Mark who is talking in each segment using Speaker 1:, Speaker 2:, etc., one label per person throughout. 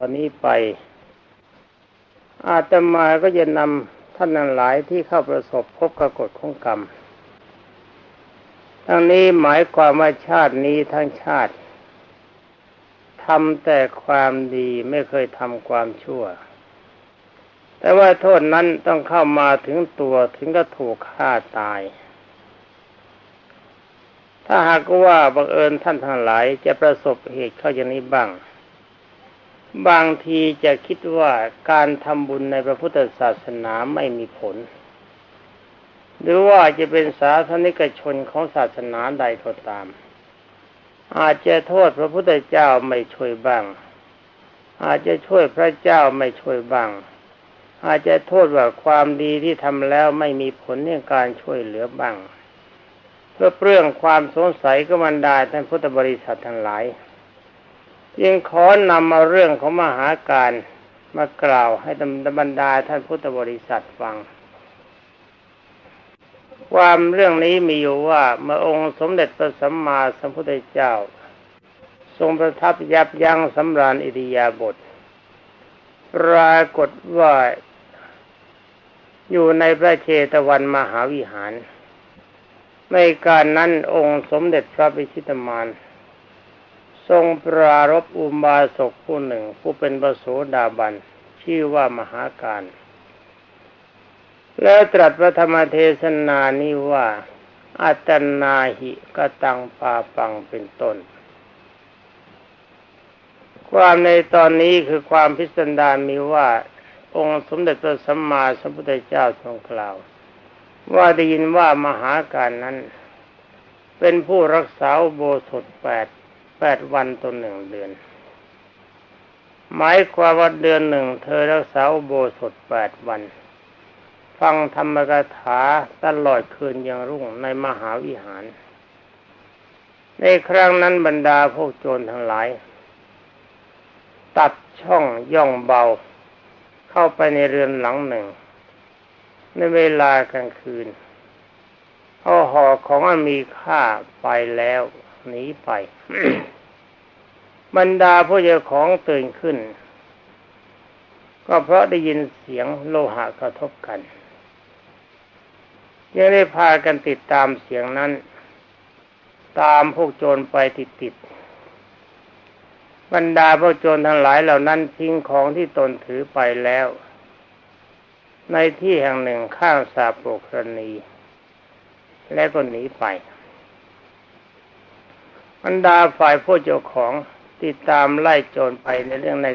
Speaker 1: ตอนนี้ไป อาตมาก็จะนำท่านทั้งหลายที่เข้าประสบพบกับกฎของกรรม ทั้งนี้หมายความว่าชาตินี้ทั้งชาติทำแต่ความดีไม่เคยทำความชั่ว แต่ว่าโทษนั้นต้องเข้ามาถึงตัวถึงก็ถูกฆ่าตาย ถ้าหากว่าบังเอิญท่านทั้งหลายจะประสบเหตุเข้าอย่างนี้บ้าง บางทีจะคิดว่าการทำบุญในพระพุทธศาสนาไม่มีผล หรือว่าจะเป็นสาธนิกชนของศาสนาใดก็ตาม อาจจะโทษพระพุทธเจ้าไม่ช่วยบ้าง อาจจะช่วยพระเจ้าไม่ช่วยบ้าง อาจจะโทษว่าความดีที่ทำแล้วไม่มีผลในการช่วยเหลือบ้าง เพื่อเปลื้องความสงสัยก็มันดาท่านพุทธบริษัททั้งหลาย ยังขอนำเอาเรื่องของมหาการมากล่าวให้บรรดาท่านพุทธบริษัทฟัง ความเรื่องนี้มีอยู่ว่าเมื่อองค์สมเด็จพระสัมมาสัมพุทธเจ้า ทรงประทับยับยั้งสำราญอิริยาบถปรากฏว่าอยู่ในพระเชตวันมหาวิหาร ในการนั้นองค์สมเด็จพระพิชิตมาร ทรงปรารบอุบาสกผู้หนึ่ง ผู้เป็นปโสดาบัน ชื่อว่ามหาการ แล้วตรัสพระธรรมเทศนานี้ว่าอัตนาหิกตังปาปังเป็นต้น ความในตอนนี้คือความพิสดารมีว่า องค์สมเด็จพระสัมมาสัมพุทธเจ้าทรงกล่าว ว่าได้ยินว่ามหาการนั้น เป็นผู้รักษาโบสถแปด แปดวันต่อหนึ่งเดือน หมายความว่าเดือนหนึ่งเธอรักษาโบสถแปดวัน ฟังธรรมกถาตลอดคืนยังรุ่งในมหาวิหาร ในครั้งนั้นบรรดาพวกโจรทั้งหลาย ตัดช่องย่องเบา เข้าไปในเรือนหลังหนึ่ง ในเวลากลางคืนเอาห่อของอันมีค่าไปแล้วหนีไป บรรดาผู้เจ้าของตื่นขึ้น ก็เพราะได้ยินเสียงโลหะกระทบกัน ยังได้พากันติดตามเสียงนั้น ตามพวกโจรไปติดติดบรรดาพวกโจรทั้งหลายเหล่านั้นทิ้งของที่ตนถือไปแล้ว ในที่แห่งหนึ่งข้างสาโปกรณี และก็หนีไปบรรดาฝ่ายผู้เจ้าของ ติดตามไล่โจรไปในเรื่องใน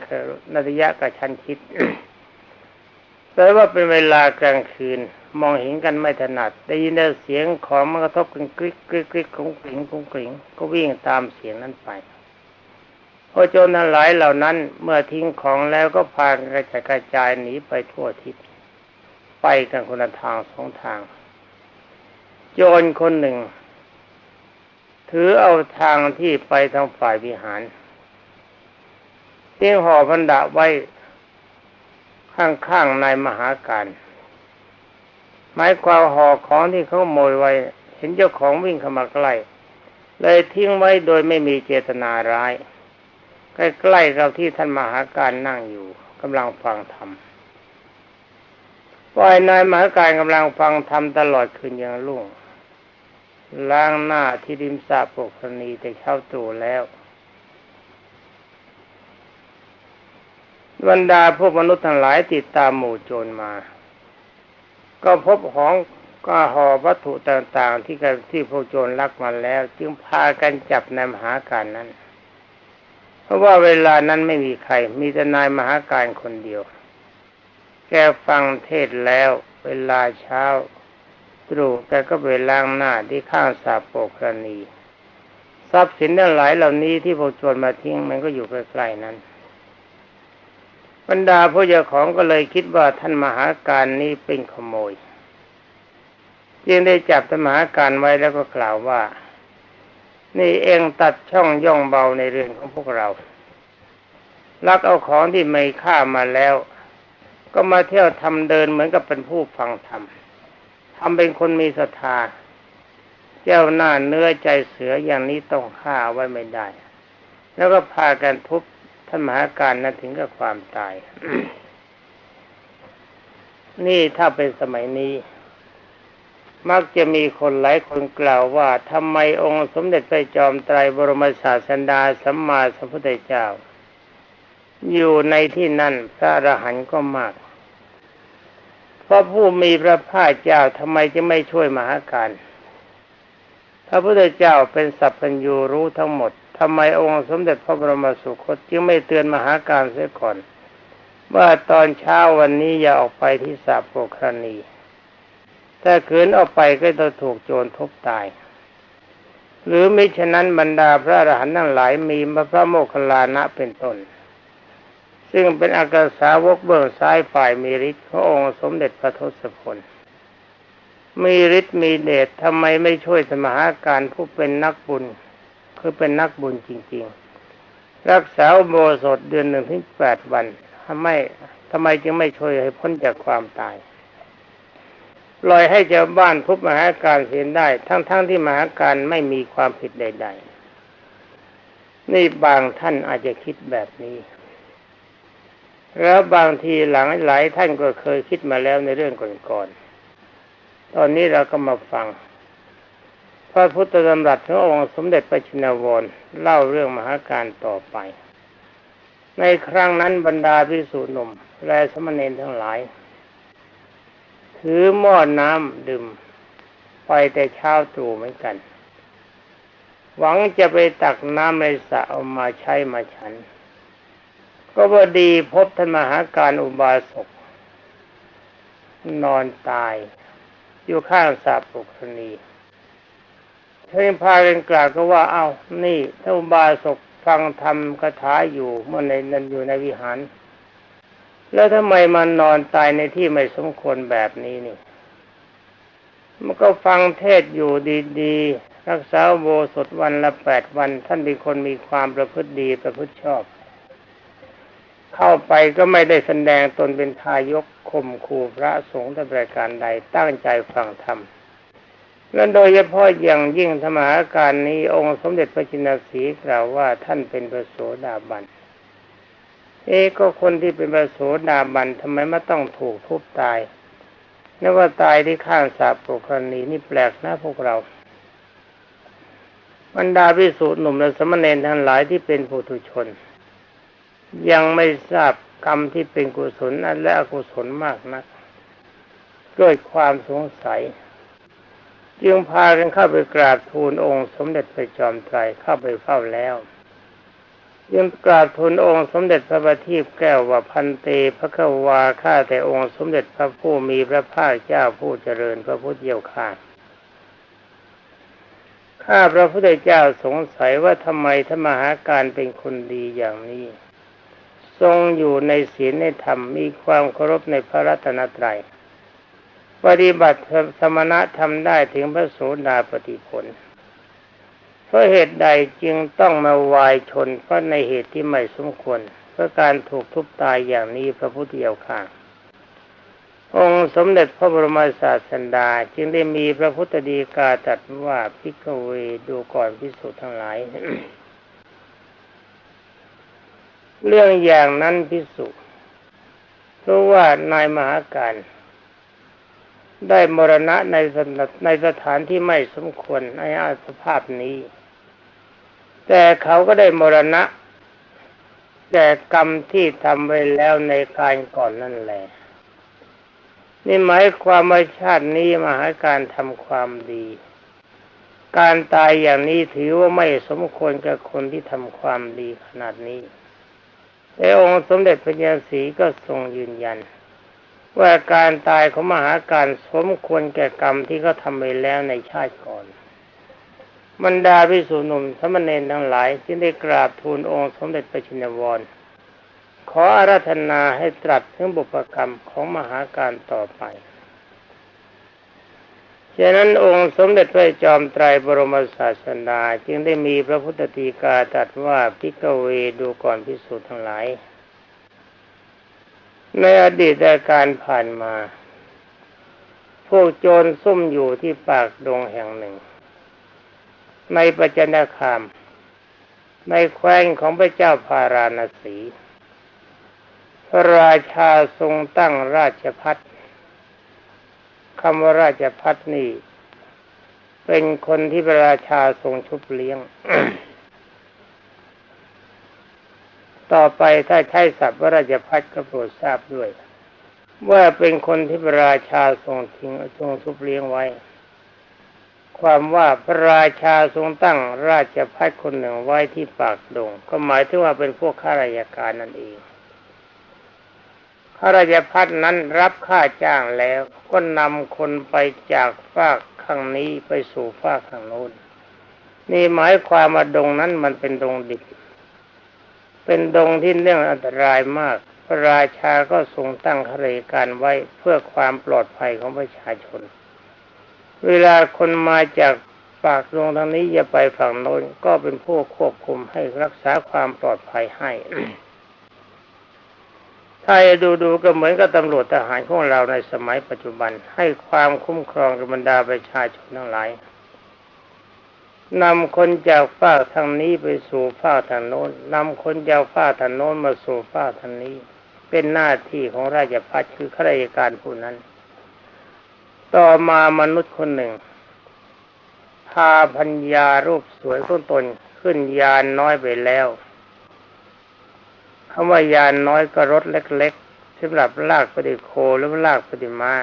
Speaker 1: นาฬิยะกระชันชิดแต่ว่าเป็นเวลากลางคืน มองเห็นกันไม่ถนัด ได้ยินเสียงของมันกระทบกันกริ๊กกริ๊กกริ๊กของกริ่งของกริ่งก็วิ่งตามเสียงนั้นไปพอโจรทั้งหลายเหล่านั้น เมื่อทิ้งของแล้วก็พากันกระจายกระจายหนีไปทั่วทิศไปกันคนละทางสองทาง โจรคนหนึ่ง ถือเอาทางที่ไปทางฝ่ายวิหาร เตียงห่อพันดาไว้ข้างๆในมหาการหมายความห่อของที่เขาโมยไว้ เห็นเจ้าของวิ่งเข้ามาใกล้เลยทิ้งไว้โดยไม่มีเจตนาร้าย ใกล้ๆกับที่ท่านมหาการนั่งอยู่กำลังฟังธรรมปล่อยนายมหาการกำลังฟังธรรมตลอดคืนอย่างรุ่งล้างหน้าที่ริมสระปกคณีแต่เข้าตู่แล้ว บรรดาพวกมนุษย์ทั้งหลายติดตามหมู่โจรมา ก็พบของก็ห่อวัตถุต่างๆ ที่กันที่พวกโจรลักมาแล้ว จึงพากันจับนายมหาการนั้น เพราะว่าเวลานั้นไม่มีใคร มีแต่นายมหาการคนเดียว แกฟังเทศแล้ว เวลาเช้าตรูแกก็ไปล้างหน้าที่ข้างสาโปกรณี ทรัพย์สินทั้งหลายเหล่านี้ที่พวกโจรมาทิ้งมันก็อยู่ใกล้ๆนั้น บรรดาผู้เจ้าของก็เลยคิดว่าท่านมหาการนี้เป็นขโมยจึงได้จับท่านมหาการไว้แล้วก็กล่าวว่า นี่เองตัดช่องย่องเบาในเรือนของพวกเรา ลักเอาของที่ไม่ฆ่ามาแล้ว ก็มาเที่ยวทำเดินเหมือนกับเป็นผู้ฟังธรรมทำเป็นคนมีศรัทธาเจ้าหน้าเนื้อใจเสืออย่างนี้ต้องฆ่าไว้ไม่ได้ แล้วก็พากันทุบ ท่านมหาการนั้นถึงกับความตาย นี่ถ้าเป็นสมัยนี้ มักจะมีคนหลายคนกล่าวว่าทำไมองค์สมเด็จพระจอมไตรบรมศาสดาสัมมาสัมพุทธเจ้า อยู่ในที่นั่นพระอรหันต์ก็มากเพราะผู้มีพระภาคเจ้าทำไมจะไม่ช่วยมหาการพระพุทธเจ้าเป็นสัพพัญญูรู้ทั้งหมด ทำไมองค์สมเด็จพระบรมสุคตจึงไม่เตือนมหาการเสียก่อน ว่าตอนเช้าวันนี้อย่าออกไปที่สาโปครณีถ้าขืนออกไปก็จะถูกโจรทุบตาย หรือมิฉะนั้นบรรดาพระอรหันต์ทั้งหลายมีพระโมคคัลลานะเป็นต้นซึ่งเป็นอากาสาวกเบื้องซ้ายฝ่ายมีฤทธิ์ขององค์สมเด็จพระทศพลมีฤทธิ์มีเดชทำไมไม่ช่วยสมหาการผู้เป็นนักบุญ คือเป็นนักบุญจริง ๆ รักษาโบสถเดือนหนึ่งถึงแปดวันทำไมทำไมจึงไม่ช่วยให้พ้นจากความตายปล่อยให้เจ้าบ้านทุบมหาการเสียได้ ทั้งๆทที่มหาการไม่มีความผิดใด ๆ นี่บางท่านอาจจะคิดแบบนี้ แล้วบางทีหลังหลายท่านก็เคยคิดมาแล้วในเรื่องก่อนๆตอนนี้เราก็มาฟัง พระพุทธธรรมรัตขององค์สมเด็จพระชินวรเล่าเรื่องมหาการต่อไป ในครั้งนั้นบรรดาพิสุหนุ่มและสมณีทั้งหลาย ถือหม้อน้ำดื่ม ไปแต่เช้าตรู่เหมือนกัน หวังจะไปตักน้ำในสระเอามาใช้มาฉัน ก็พอดีพบท่านมหาการอุบาสกนอนตาย อยู่ข้างสระปุคณี เพ่งพากันกล่าวก็ว่าเอา้านี่ท่านบาศกฟังธรรมคาถาอยู่เมื่อในนั้นอยู่ในวิหาร แล้วทำไมมันนอนตายในที่ไม่สมควรแบบนี้นี่ มันก็ฟังเทศอยู่ดีๆรักษาโบสถวันละแปดวัน ท่านเป็นคนมีความประพฤติดีประพฤติชอบ เข้าไปก็ไม่ได้แสดงตนเป็นทายกข่มขู่พระสงฆ์แต่ประการใดตั้งใจฟังธรรม และโดยเฉพาะอย่างยิ่งธรรมหาการนี้องค์สมเด็จพระจินสีกล่าวว่าท่านเป็นพระโสดาบัน เอ๊ก็คนที่เป็นพระโสดาบันทำไมไม่ต้องถูกทุบตายนึกว่าตายที่ข้างสาปกรณีนี่แปลกนะพวกเราบรรดาพิสูจน์หนุ่มและสมณเณรทั้งหลายที่เป็นผู้ทุชน ยังไม่ทราบกรรมที่เป็นกุศลและอกุศลมากนักเกิดความสงสัย จึงพากันเข้าไปกราบทูลองค์สมเด็จพระจอมไตรเข้าไปเฝ้าแล้วยังกราบทูลองค์สมเด็จพระบัณฑิตแก้วว่าพันเตพระกวาข้าแต่องค์สมเด็จพระผู้มีพระภาคเจ้าผู้เจริญพระพุทธเจ้าข้าข้าพระพุทธเจ้าสงสัยว่าทำไมธรรมหาการเป็นคนดีอย่างนี้ ทรงอยู่ในศีลในธรรมมีความเคารพในพระรัตนตรัย ปฏิบัติสมณะทำได้ถึงพระโสดาปฏิผลเพราะเหตุใดจึงต้องมาวายชนเพราะในเหตุที่ไม่สมควรเพราะการถูกทุบตายอย่างนี้พระพุทธเจ้าข้าองค์สมเด็จพระบรมศาสดาจึงได้มีพระพุทธดีกาตรัสว่าพิกเวดูก่อนพิสุทั้งหลาย เรื่องอย่างนั้นพิสุเพราะว่านายมหาการ ได้มรณะในในสถานที่ไม่สมควรในอาสภาพนี้ แต่เขาก็ได้มรณะแต่กรรมที่ทำไว้แล้วในการก่อนนั่นแหละ นี่หมายความว่าชาตินี้มาหาการทำความดี การตายอย่างนี้ถือว่าไม่สมควรกับคนที่ทำความดีขนาดนี้แต่องค์สมเด็จพระยาศรีก็ทรงยืนยัน ว่าการตายของมหาการสมควรแก่กรรมที่เขาทำไปแล้วในชาติก่อนบรรดาพิสุนุ่มสมณเณรทั้งหลายที่ได้กราบทูลองค์สมเด็จพระชินวร ขออาราธนาให้ตรัสถึงบุพกรรมของมหาการต่อไปฉะนั้นองค์สมเด็จพระจอมไตรบรมศาสดาจึงได้มีพระพุทธตีกาตรัสว่าพิกเวดูก่อนพิสูจน์ทั้งหลาย ในอดีตการผ่านมา พวกโจรซุ่มอยู่ที่ปากดงแห่งหนึ่ง ในปัจจนาคาม ในแคว้นของพระเจ้าพาราณสี พระราชาทรงตั้งราชพัฒคำว่าราชพัฒนี่ เป็นคนที่พระราชาทรงชุบเลี้ยง ต่อไปถ้าใช้ศัพท์ว่าราชพัฒก็โปรดทราบด้วย ว่าเป็นคนที่พระราชาทรงทิ้งทรงชุบเลี้ยงไว้ ความว่าพระราชาทรงตั้งราชพัฒคนหนึ่งไว้ที่ปากดง ก็หมายถึงว่าเป็นพวกข้าราชการนั่นเองข้าราชพัฒนั้นรับค่าจ้างแล้วก็นำคนไปจากฝากข้างนี้ไปสู่ฝากข้างโน้นนี่หมายความว่าดงนั้นมันเป็นดงดิบ เป็นดงที่เรื่องอันตรายมาก พระราชาก็ทรงตั้งขรการไว้เพื่อความปลอดภัยของประชาชน เวลาคนมาจากฝากดงทางนี้จะไปฝั่งโน้นก็เป็นผู้ควบคุมให้รักษาความปลอดภัยให้ถ้าจะดูดูก็เหมือนกับตำรวจทหารของเราในสมัยปัจจุบัน ให้ความคุ้มครองกับบรรดาประชาชนทั้งหลาย นำคนจากฝ้าทางนี้ไปสู่ฝ้าทางโน้นนำคนจากฝ้าทางโน้นมาสู่ฝ้าทางนี้ เป็นหน้าที่ของราชพัฒคือข้าราชการผู้นั้น ต่อมามนุษย์คนหนึ่ง พาพัญญารูปสวยของตนขึ้นยานน้อยไปแล้วคำว่ายานน้อยก็รถเล็กๆสำหรับลากปฏิโคหรือลากปฏิมา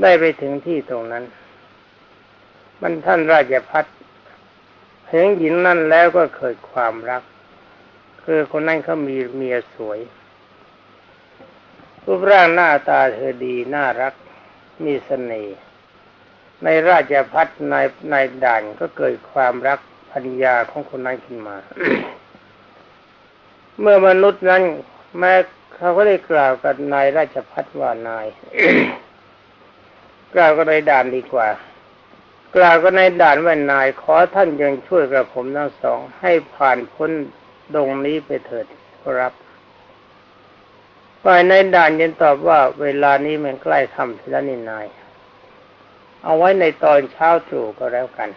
Speaker 1: ได้ไปถึงที่ตรงนั้น มันท่านราชพัฒ เห็นหญิงนั่นแล้วก็เกิดความรัก คือคนนั้นเขามีเมียสวยรูปร่างหน้าตาเธอดีน่ารัก มีเสน่ห์ในราชพัฒในในด่านก็เกิดความรักพัญญาของคนนั้นขึ้นมา เมื่อมนุษย์นั้น แม้เขาก็ได้กล่าวกับนายราชพัฒว่านาย กล่าวก็ในด่านดีกว่า กล่าวก็ในด่านว่านายขอท่านยังช่วยกับผมทั้งสอง ให้ผ่านพ้นดงนี้ไปเถิดครับฝ่ายในด่านยันตอบว่าเวลานี้มันใกล้ค่ำแล้วนี่นาย เอาไว้ในตอนเช้าตรู่ก็แล้วกัน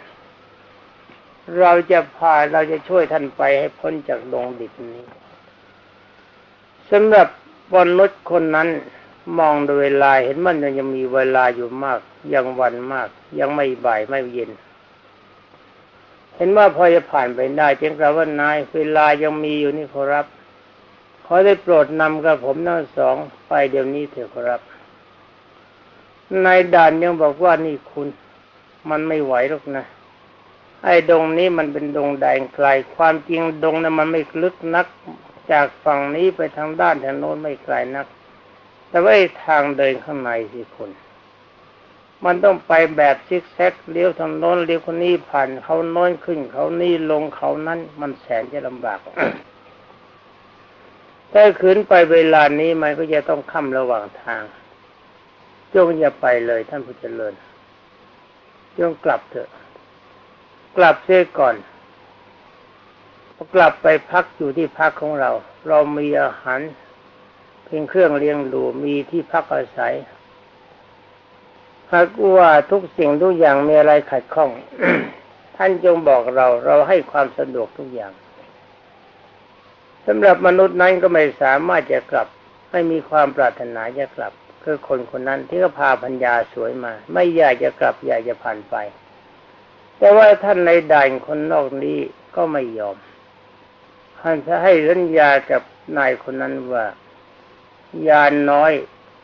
Speaker 1: เราจะพาเราจะช่วยท่านไปให้พ้นจากดงดิบนี้สำหรับบนรถคนนั้น มองดูเวลาเห็นมันยังมีเวลาอยู่มาก ยังวันมาก ยังไม่บ่ายไม่เย็น เห็นว่าพอจะผ่านไปได้จึงกล่าวว่านายเวลายังมีอยู่นี่ขอรับขอได้โปรดนำกับผมทั้งสองไปเดี๋ยวนี้เถอะครับนายด่านยังบอกว่านี่คุณมันไม่ไหวหรอกนะ ไอ้ดงนี้มันเป็นดงแดงไกล ความจริงดงนั้นมันไม่ลึกนัก จากฝั่งนี้ไปทางด้านทางโน้นไม่ไกลนัก แต่ว่าทางเดินข้างในสิคุณมันต้องไปแบบซิกแซกเลี้ยวทางโน้นเลี้ยวคนนี้ผ่านเขาโน้นขึ้น เขานี่ลงเขานั้นมันแสนจะลำบากถ้าขืนไปเวลานี้มันก็จะต้องค่ำระหว่างทางจงอย่าไปเลยท่านผู้เจริญจงกลับเถอะ กลับเสียก่อนพอกลับไปพักอยู่ที่พักของเรา เรามีอาหาร เพียงเครื่องเลี้ยงดูมีที่พักอาศัยหากว่าทุกสิ่งทุกอย่างมีอะไรขัดข้อง ท่านจงบอกเราเราให้ความสะดวกทุกอย่างสำหรับมนุษย์นั้นก็ไม่สามารถจะกลับไม่มีความปรารถนาจะกลับ คือคนคนนั้นที่ก็พาพัญญาสวยมา ไม่อยากจะกลับอยากจะผ่านไป แต่ว่าท่านในด่านคนนอกนี้ก็ไม่ยอมท่านจะให้สัญญากับนายคนนั้นว่า ยานน้อย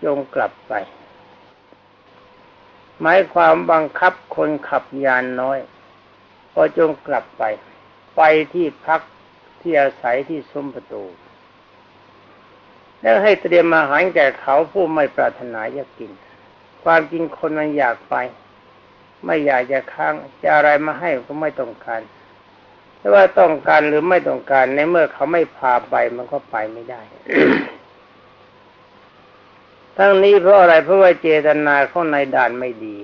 Speaker 1: จงกลับไป หมายความบังคับคนขับยานน้อย ก็จงกลับไป ไปที่พักที่อาศัยที่ซุ้มประตู แล้วให้เตรียมอาหารแก่เขาผู้ไม่ปรารถนาจะกิน ความจริงคนมันอยากไป ไม่อยากจะค้างจะอะไรมาให้ก็ไม่ต้องการแต่ว่าต้องการหรือไม่ต้องการในเมื่อเขาไม่พาไปมันก็ไปไม่ได้ ทั้งนี้เพราะอะไรเพราะว่าเจตนาของนายด่านไม่ดี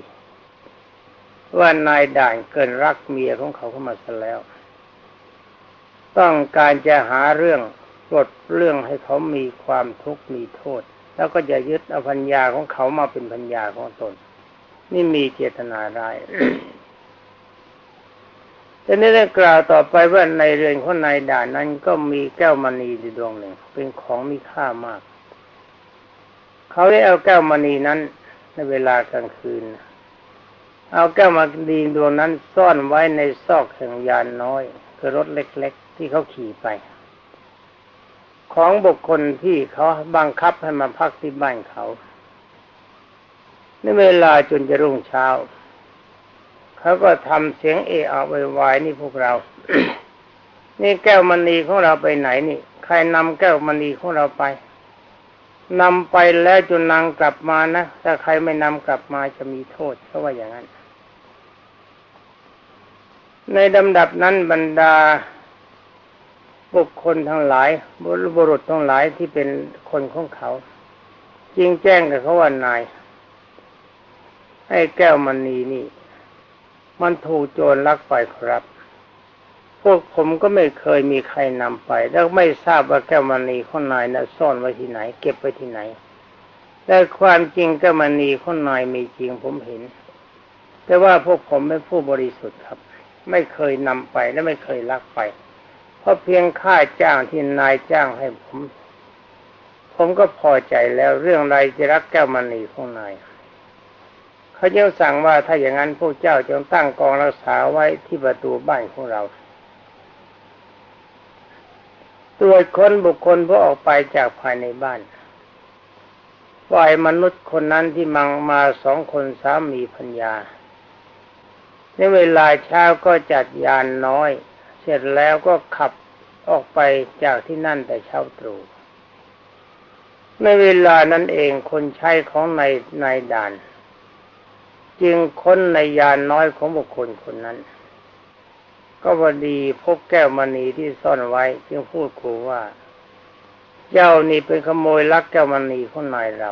Speaker 1: ว่านายด่านเกินรักเมียของเขาเข้ามาซะแล้ว ต้องการจะหาเรื่องกดเรื่องให้เขามีความทุกข์มีโทษ แล้วก็จะยึดเอาพัญญาของเขามาเป็นพัญญาของตน นี่มีเจตนาร้ายทีนี้ได้กล่าวต่อไปว่าในเรือนของนายด่านนั้นก็มีแก้วมณีอยู่ดวงหนึ่ง เป็นของมีค่ามาก เขาได้เอาแก้วมณีนั้นในเวลากลางคืน เอาแก้วมณีดวงนั้นซ่อนไว้ในซอกแห่งยานน้อยคือรถเล็ก ๆ ที่เขาขี่ไป ของบุคคลที่เขาบังคับให้มาพักที่บ้านเขา ในเวลาจนจะรุ่งเช้า เขาก็ทำเสียงเอะอะวายนี่พวกเรานี่แก้วมณีของเราไปไหนนี่ ใครนำแก้วมณีของเราไป นำไปแล้วจนนางกลับมานะ ถ้าใครไม่นำกลับมาจะมีโทษเขาว่าอย่างนั้น ในลำดับนั้นบรรดาบุคคลทั้งหลายบุรุษทั้งหลายที่เป็นคนของเขาจริงแจ้งกับเขาว่านายให้แก้วมณีนี่ มันถูกโจรลักไปครับ วกผมก็ไม่เคยมีใครนำไป แล้วไม่ทราบว่าแก้วมณีข้างในนะซ่อนไว้ที่ไหน เก็บไว้ที่ไหน แต่ความจริงแก้วมณีข้างในมีจริงผมเห็น แต่ว่าพวกผมเป็นผู้บริสุทธิ์ครับ ไม่เคยนำไปและไม่เคยลักไป เพราะเพียงค่าจ้างที่นายจ้างให้ผม ผมก็พอใจแล้วเรื่องไรจะรักแก้วมณีข้างในเขาจึงสั่งว่าถ้าอย่างนั้นพวกเจ้าจงตั้งกองรักษาไว้ที่ประตูบ้านของเรา ตรวจคนบุคคลผู้ออกไปจากภายในบ้านฝ่ายมนุษย์คนนั้นที่มังมาสองคนสามีพัญญา ในเวลาเช้าก็จัดยานน้อย เสร็จแล้วก็ขับออกไปจากที่นั่นแต่เช้าตรู่ในเวลานั้นเองคนใช้ของนายนายด่าน จึงค้นในยานน้อยของบุคคลคนนั้น ก็พอดีพบแก้วมณีที่ซ่อนไว้จึงพูดขู่ว่า เจ้านี่เป็นขโมยลักแก้วมณีของนายเรา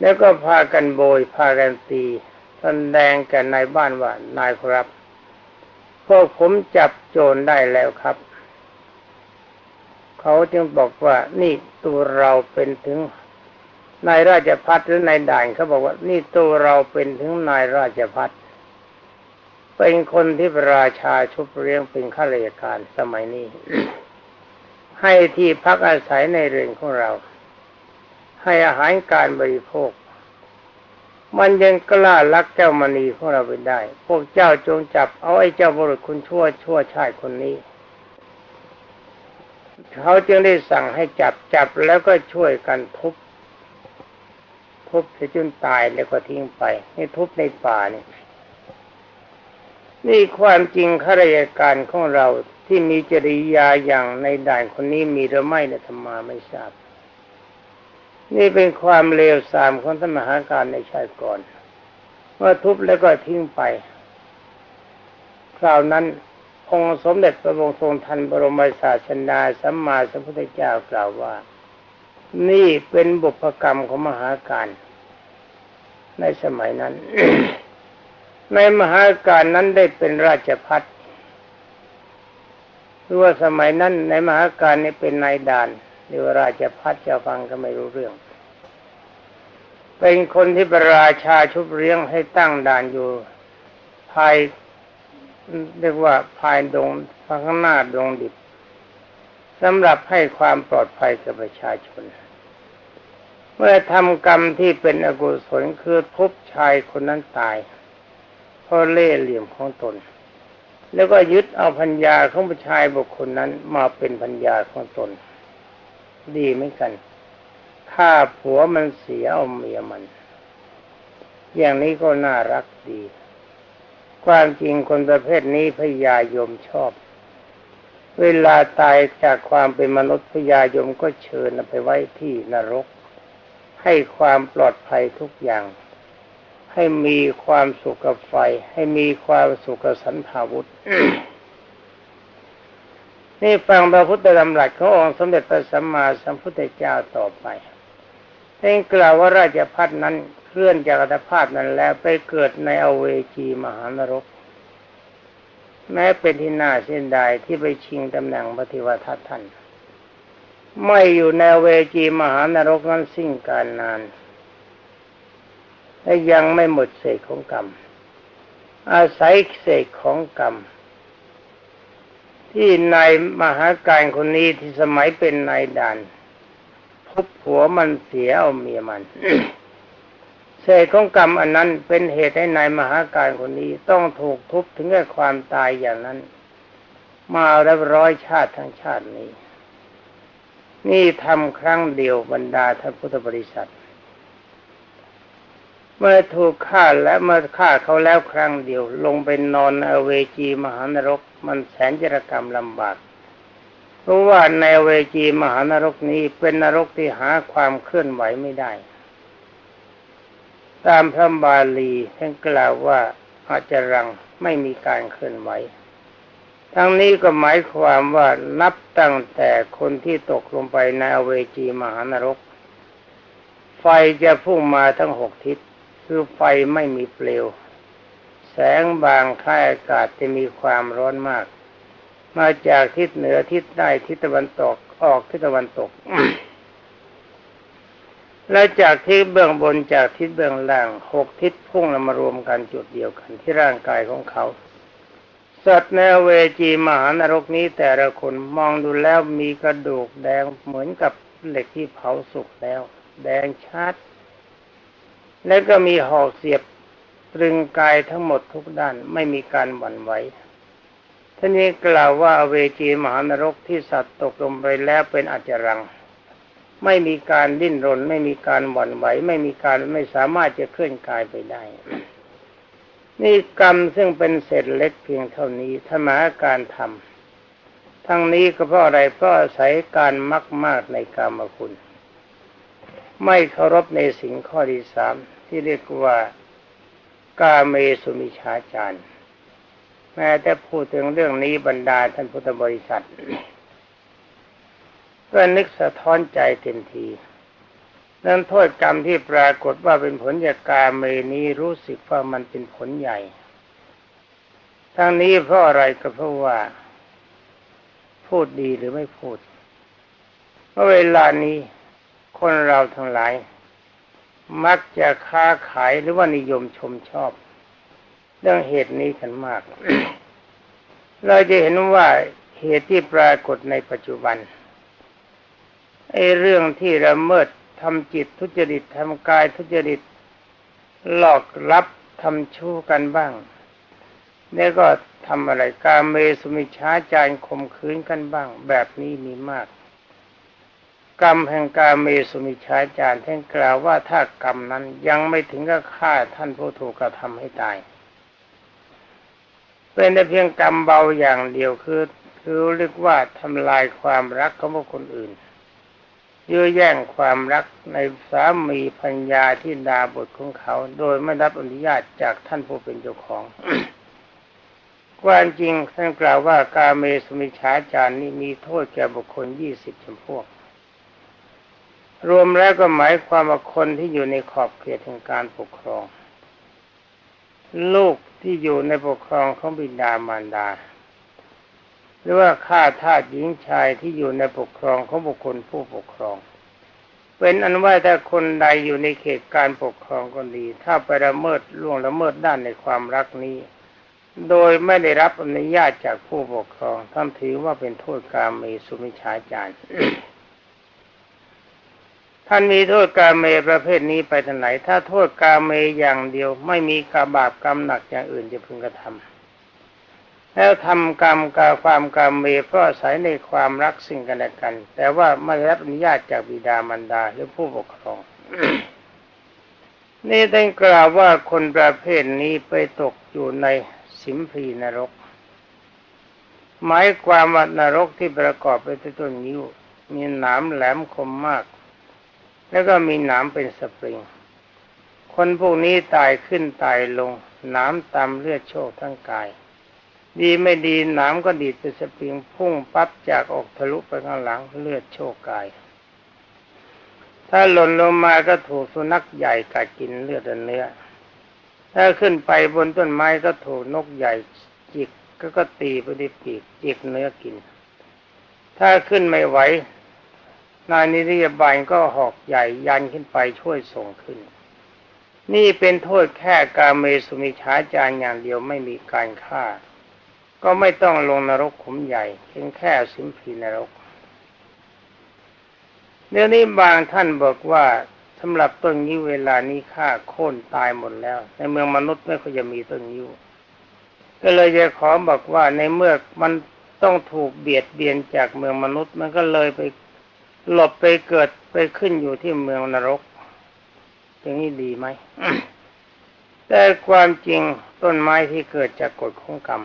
Speaker 1: แล้วก็พากันโบยพากันตีแสดงแก่นายบ้านว่านายครับพวกผมจับโจรได้แล้วครับ เขาจึงบอกว่านี่ตัวเราเป็นถึงนายราชพัฒหรือนายด่านเขาบอกว่า นี่ตัวเราเป็นถึงนายราชพัฒ เป็นคนที่ราชาชุบเลี้ยงเป็นข้าราชการสมัยนี้ ให้ที่พักอาศัยในเรือนของเรา ให้อาหารการบริโภค มันยังกล้าลักเจ้ามณีของเราไปได้ พวกเจ้าจงจับเอาไอ้เจ้าบุรุษคุณชั่วชั่วชาติคนนี้ เขาจึงได้สั่งให้จับจับแล้วก็ช่วยกันทุบทุบจนตายแล้วก็ทิ้งไปนี่ทุบในป่านี่ นี่ความจริงข้าราชการของเราที่มีจริยาอย่างในด่านคนนี้มีหรือไม่เนี่ยธรรมาไม่ทราบ นี่เป็นความเลวทรามของท่านมหาการในชาติก่อนเมื่อทุบแล้วก็ทิ้งไป คราวนั้นองค์สมเด็จพระบรมทรงทันบรมศาสนาสัมมาสัมพุทธเจ้ากล่าวว่า นี่เป็นบุพกรรมของมหาการ ในสมัยนั้น ในมหาการนั้นได้เป็นราชพัฒหรือว่าสมัยนั้นในมหาการนี้เป็นนายด่านหรือว่าราชพัฒจะฟังก็ไม่รู้เรื่อง เป็นคนที่ประราชาชุบเลี้ยงให้ตั้งด่านอยู่ ภายเรียกว่าภายดงข้างหน้าดงดิบสำหรับให้ความปลอดภัยกับประชาชน เมื่อทำกรรมที่เป็นอกุศลคือทุบชายคนนั้นตาย เพราะเล่เหลี่ยมของตน แล้วก็ยึดเอาพัญญาของผู้ชายบุคคลนั้นมาเป็นพัญญาของตน ดีไหมกันฆ่าผัวมันเสียเอาเมียมัน อย่างนี้ก็น่ารักดี ความจริงคนประเภทนี้พญายมชอบ เวลาตายจากความเป็นมนุษย์พญายมก็เชิญไปไว้ที่นรก ให้ความปลอดภัยทุกอย่าง ให้มีความสุขกับไฟ ให้มีความสุขกับสันภาวุธนี่ฟังพระพุทธธรรมรัสขององค์สมเด็จพระสัมมาสัมพุทธเจ้าต่อไปเองกล่าวว่าราชพัฒนั้นเคลื่อนจากอัตภาพนั้นแล้วไปเกิดในอเวจีมหานรก แม้เป็นที่น่าเสียดายที่ไปชิงตำแหน่งปฏิวัติท่าน ไม่อยู่ในเวจีมหานรกนั้นสิ้นการนาน และยังไม่หมดเศษของกรรม อาศัยเศษของกรรม ที่นายมหาการคนนี้ที่สมัยเป็นนายด่านพบผัวมันเสียเอาเมียมันเศษของกรรมอันนั้นเป็นเหตุให้นายมหาการคนนี้ต้องถูกทุบถึงแก่ความตายอย่างนั้น มาแล้วร้อยชาติทั้งชาตินี้ นี่ทำครั้งเดียวบรรดาท่านพุทธบริษัท เมื่อถูกฆ่าและเมื่อฆ่าเขาแล้วครั้งเดียว ลงไปนอนในเวจีมหานรก มันแสนจรกรรมลำบากเพราะว่าในเวจีมหานรกนี้เป็นนรกที่หาความเคลื่อนไหวไม่ได้ ตามพระบาลีท่านกล่าวว่าอาจรังไม่มีการเคลื่อนไหว ทั้งนี้ก็หมายความว่านับตั้งแต่คนที่ตกลงไปในเวจีมหานรก ไฟจะพุ่งมาทั้งหกทิศ คือไฟไม่มีเปลว แสงบางค่ายอากาศจะมีความร้อนมาก มาจากทิศเหนือทิศใต้ทิศตะวันตกออกทิศตะวันตก และจากทิศเบื้องบนจากทิศเบื้องล่างหกทิศพุ่งมารวมกันจุดเดียวกันที่ร่างกายของเขา สัตว์ในเวจีมหานรกนี้แต่ละคนมองดูแล้วมีกระดูกแดงเหมือนกับเหล็กที่เผาสุกแล้ว แดงชัด และก็มีหอกเสียบตรึงกายทั้งหมดทุกด้านไม่มีการหวั่นไหวท่านี้กล่าวว่าเวจีมหานรกที่สัตว์ตกลงไปแล้วเป็นอัจจรัง ไม่มีการดิ้นรน ไม่มีการหวั่นไหว ไม่มีการไม่สามารถจะเคลื่อนกายไปได้ นี่กรรมซึ่งเป็นเศษเล็กเพียงเท่านี้ถ้ามาการทำทั้งนี้ก็เพราะอะไรเพราะอาศัยการมักมากในกรรมคุณ ไม่เคารพในสิ่งข้อที่สาม ที่เรียกว่ากาเมสุมิชาจารแม้แต่พูดถึงเรื่องนี้บรรดาท่านพุทธบริษัทก็นึกสะท้อนใจเต็มทีนั้นโทษกรรมที่ปรากฏว่าเป็นผลจากกาเมนี้รู้สึกว่ามันเป็นผลใหญ่ ทั้งนี้เพราะอะไรก็เพราะว่า พูดดีหรือไม่พูดเมื่อเวลานี้คนเราทั้งหลาย มักจะค้าขายหรือว่านิยมชมชอบ เรื่องเหตุนี้กันมาก เราจะเห็นว่าเหตุที่ปรากฏในปัจจุบันไอ้เรื่องที่ละเมิดทำจิตทุจริตทำกายทุจริตหลอกรับทำชู้กันบ้าง แล้วก็ทำอะไรการเมสุมิช้าจารข่มขืนกันบ้าง แบบนี้มีมาก กรรมแห่งกาเมสุมิชาจารท่านกล่าวว่าถ้ากรรมนั้นยังไม่ถึงกับฆ่าท่านผู้ถูกกระทำให้ตาย เป็นแต่เพียงกรรมเบาอย่างเดียวคือคือเรียกว่าทำลายความรักของบุคคลอื่นยื้อแย่งความรักในสามีพัญญาที่ดาบทของเขา โดยไม่รับอนุญาตจากท่านผู้เป็นเจ้าของ ความจริงท่านกล่าวว่ากาเมสุมิชาจาร์นี้มีโทษแก่บุคคลยี่สิบจำพวก รวมแล้วก็หมายความว่าคนที่อยู่ในขอบเขตแห่งการปกครอง ลูกที่อยู่ในปกครองของบิดามารดา หรือว่าข้าทาสหญิงชายที่อยู่ในปกครองของบุคคลผู้ปกครอง เป็นอันว่าถ้าคนใดอยู่ในเขตการปกครองก็ดี ถ้าไปละเมิดล่วงละเมิดด้านในความรักนี้ โดยไม่ได้รับอนุญาตจากผู้ปกครองท่านถือว่าเป็นโทษกรรมเมสุมิชาจาร ท่านมีโทษกาเมประเภทนี้ไปทางไหน ถ้าโทษกาเมอย่างเดียว ไม่มีกาบาปกรรมหนักอย่างอื่นจะพึงกระทำแล้วทำกรรมกาความกรรเมเพราะอาศัยในความรักสิ่งกันและกัน แต่ว่าไม่รับอนุญาตจากบิดามารดาหรือผู้ปกครอง นี่ได้กล่าวว่าคนประเภทนี้ไปตกอยู่ในสิมพีนรก หมายความว่านรกที่ประกอบไปด้วยต้นนิ้วมีหนามแหลมคมมาก แล้วก็มีหนามเป็นสปริง คนพวกนี้ตายขึ้นตายลงหนามตามเลือดโชคทั้งกาย ดีไม่ดีหนามก็ดีดไปสปริงพุ่งปั๊บจากอกทะลุไปข้างหลังเลือดโชกกาย ถ้าหล่นลงมาก็ถูกสุนัขใหญ่กัดกินเลือดเนื้อ ถ้าขึ้นไปบนต้นไม้ก็ถูกนกใหญ่จิกก็ก็ตีไปที่ปีกจิกเนื้อกิน ถ้าขึ้นไม่ไหว นายนิริยบาลก็หอกใหญ่ยันขึ้นไปช่วยส่งขึ้น นี่เป็นโทษแค่การเมสุมิชาจารอย่างเดียวไม่มีการฆ่า ก็ไม่ต้องลงนรกขุมใหญ่เพียงแค่สิมพีนรกเดี๋ยวนี้บางท่านบอกว่าสำหรับต้นยิ้วเวลานี้ฆ่าโค่นตายหมดแล้ว ในเมืองมนุษย์ไม่ค่อยจะมีต้นยิ้วก็เลยจะขอบอกว่าในเมื่อมันต้องถูกเบียดเบียนจากเมืองมนุษย์มันก็เลยไป หลบไปเกิดไปขึ้นอยู่ที่เมืองนรกอย่างนี้ดีไหมแต่ความจริงต้นไม้ที่เกิดจากกฎของกรรม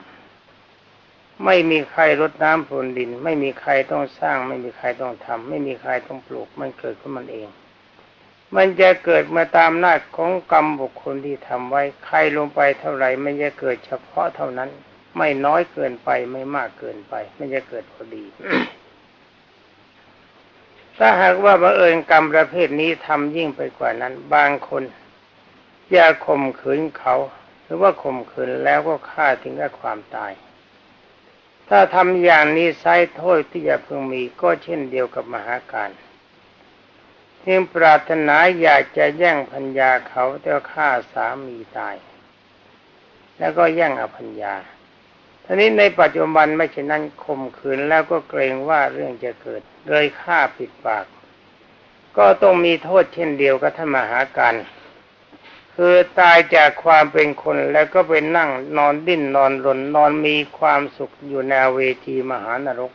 Speaker 1: ไม่มีใครรดน้ำพรวนดิน ไม่มีใครต้องสร้าง ไม่มีใครต้องทำไม่มีใครต้องปลูกมันเกิดขึ้นมันเอง มันจะเกิดมาตามนาจของกรรมบุคคลที่ทำไว้ ใครลงไปเท่าไหร่มันจะเกิดเฉพาะเท่านั้น ไม่น้อยเกินไปไม่มากเกินไป มันจะเกิดพอดี ถ้าหากว่าบังเอิญกรรมประเภทนี้ทำยิ่งไปกว่านั้น บางคนอย่าข่มขืนเขา หรือว่าข่มขืนแล้วก็ฆ่าถึงกับความตาย ถ้าทำอย่างนี้ไซโทษที่จะพึงมีก็เช่นเดียวกับมหาการที่ปรารถนาอยากจะแย่งพัญญาเขาแต่ฆ่าสามีตาย แล้วก็แย่งอภัญญา ทีนี้ในปัจจุบันไม่เช่นนั้นข่มขืนแล้วก็เกรงว่าเรื่องจะเกิดเลยฆ่าปิดปาก ก็ต้องมีโทษเช่นเดียวกับท่านมหาการคือตายจากความเป็นคนแล้วก็ไปนั่งนอนดิ้นนอนรนนอนมีความสุขอยู่ในเวทีมหานรก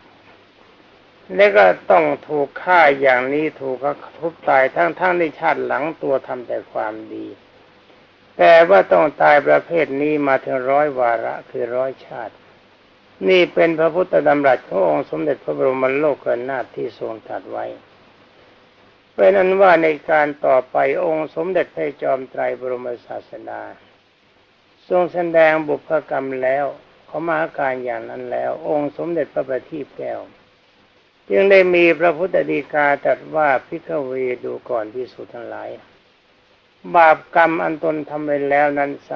Speaker 1: แล้วก็ต้องถูกฆ่าอย่างนี้ถูกทุบตายทั้งๆในชาติหลังตัวทำแต่ความดี แต่ว่าต้องตายประเภทนี้มาถึงร้อยวาระคือร้อยชาติ นี่เป็นพระพุทธดำรัสขององค์สมเด็จพระบรมโลกนาถที่ทรงตรัสไว้เป็นนั้นว่าในการต่อไปองค์สมเด็จพระจอมไตรบรมศาสดาทรงแสดงบุพกรรมแล้วเขามาการอย่างนั้นแล้ว องค์สมเด็จพระบัณฑิตแก้วจึงได้มีพระพุทธดีกาตรัสว่าพิฆเวดูก่อนที่สุดทั้งหลาย บาปกรรมอันตนทำไปแล้วนั้นไซ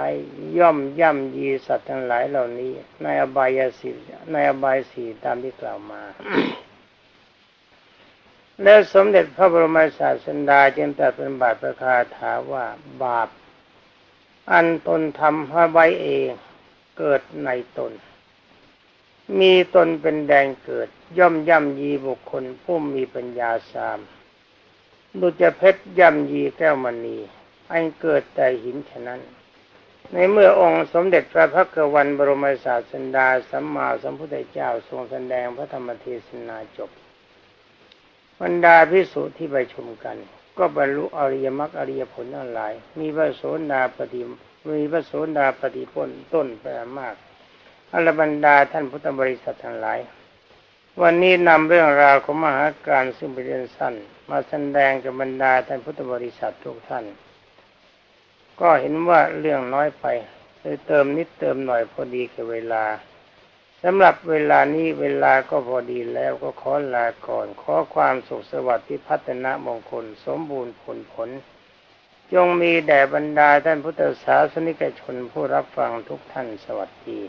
Speaker 1: ย่อมย่ำยีสัตว์ทั้งหลายเหล่านี้ ในอบายสีในอบายสีตามที่กล่าวมา แล้วสมเด็จพระบรมศาสดาจึงตรัสเป็นบาทประคาถาว่าบาป อันตนทำไว้เองเกิดในตน มีตนเป็นแดงเกิด ย่อมย่ำยีบุคคลผู้มีปัญญาสามดุจเพชรย่ำยีแก้วมณี อันเกิดแต่หินฉะนั้น ในเมื่อองค์สมเด็จพระพักวันบรมศาสดาสัมมาสัมพุทธเจ้าทรงแสดงพระธรรมเทศนาจบบรรดาพิสุที่ไปชมกัน ก็บรรลุอริยมรรคอริยผลทั้งหลาย มีพระโสดาปฏิมีพระโสดาปฏิพลต้นไปมากอรบรรดาท่านพุทธบริษัททั้งหลาย วันนี้นำเรื่องราวของมหาการซึ่งเป็นเรื่องสั้น มาแสดงกับบรรดาท่านพุทธบริษัททุกท่าน ก็เห็นว่าเรื่องน้อยไปเลยเติมนิดเติมหน่อยพอดีกับเวลาสำหรับเวลานี้เวลาก็พอดีแล้วก็ขอลาก่อน ขอความสุขสวัสดิ์ที่พัฒนามงคล สมบูรณ์ผลผล จงมีแด่บรรดาท่านพุทธศาสนิกชนผู้รับฟังทุกท่านสวัสดี